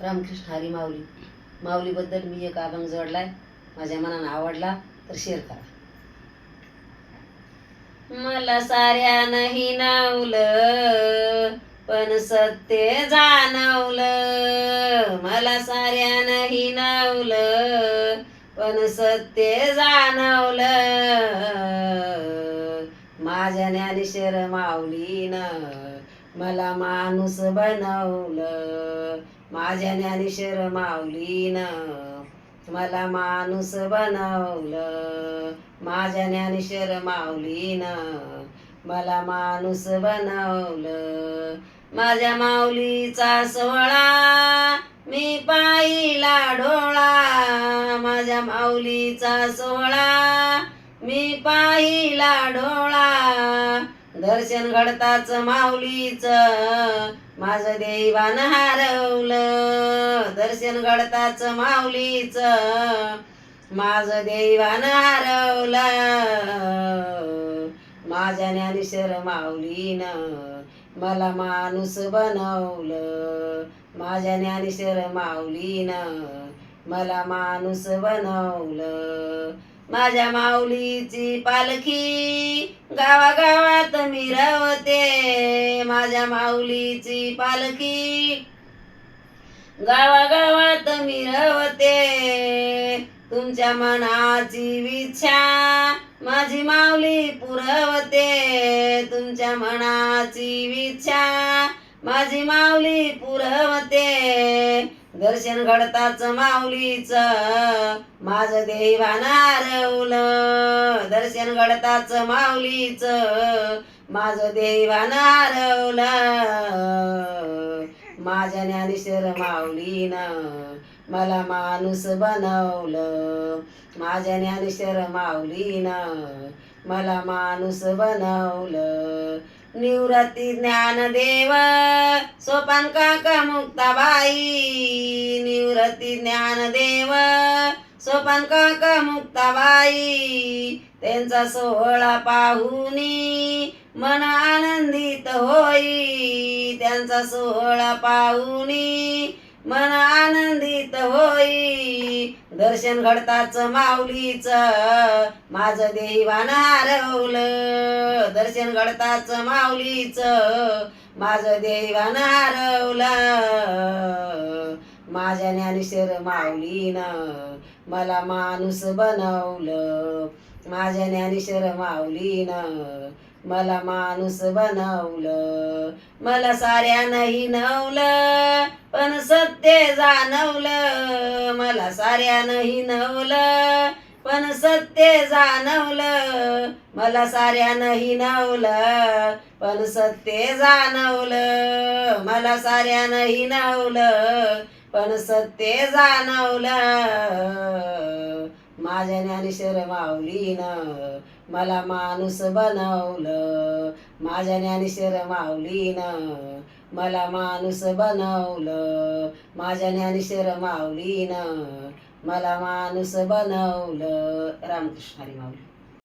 रामकृष्ण हरी माऊली. माऊलीबद्दल मी एक अभंग जोडलाय. माझ्या मनानं आवडला तर शेअर करा. मला साऱ्यानही नावलं पण सत्य जाणवलं. मला साऱ्यानही नावलं पण सत्य जाणवलं. माझ्या ज्ञानेश्वर माऊलीनं मला माणूस बनवलं. माझ्या ज्ञानेश्वर माऊलीनं मला माणूस बनवलं. माझ्या ज्ञानेश्वर माऊलीनं मला माणूस बनवलं. माझ्या माऊलीचा सोहळा मी पाहिला डोळा. माझ्या माऊलीचा सोहळा मी पाहिला डोळा. दर्शन घडताच माऊलीच. माझं देवान हरवलं. दर्शन घडताच माऊलीच. माझं देवान हरवलं. माझ्या ज्ञानेश्वर माऊलीनं मला माणूस बनवलं. माझ्या ज्ञानेश्वर माऊलीनं मला माणूस बनवलं. माझ्या माऊलीची पालखी गावागावात मिरवते. माझ्या माऊलीची पालखी गावागावात मिरवते. तुमच्या मनाची इच्छा माझी माऊली पुरवते. तुमच्या मनाची इच्छा माझी माऊली पुरवते. दर्शन घडताच माऊलीच माझं देवा नारवल. दर्शन घडताच माऊलीच माझं देवा नारवल. माझ्या ज्ञानेश्वर माऊलीनं मला माणूस बनवलं. माझ्या ज्ञानेश्वर माऊलीनं मला माणूस बनवलं. निवृत्ती ज्ञानदेव सोपान काका मुक्ताबाई. निवृत्ती ज्ञानदेव सोपान काका मुक्ताबाई त्यांचा सोहळा पाहुनी मन आनंदित होई. त्यांचा सोहळा पाहुनी मन आनंदित होई. दर्शन घडताच माऊलीच माझं देवान हरवलं दर्शन घडताच माऊलीच माझं देवान हरवलं माझ्या ज्ञानेश्वर माऊलीनं मला माणूस बनवलं. माझ्या ज्ञानेश्वर माऊलीनं मला माणूस बनवलं. मला साऱ्यानही नवलं पण सत्य जाणवलं. मला साऱ्यानही नवलं पण सत्य जाणवलं. मला साऱ्यानही नवलं पण सत्य जाणवलं. मला साऱ्यानही नवलं पण सत्य जाणवलं. माझ्या ज्ञानेश्वर माऊलीनं मला माणूस बनवलं. माझ्या ज्ञानेश्वर माऊलीनं मला माणूस बनवलं. माझ्या ज्ञानेश्वर माऊलीनं मला माणूस बनवलं. रामकृष्ण हरी माऊली.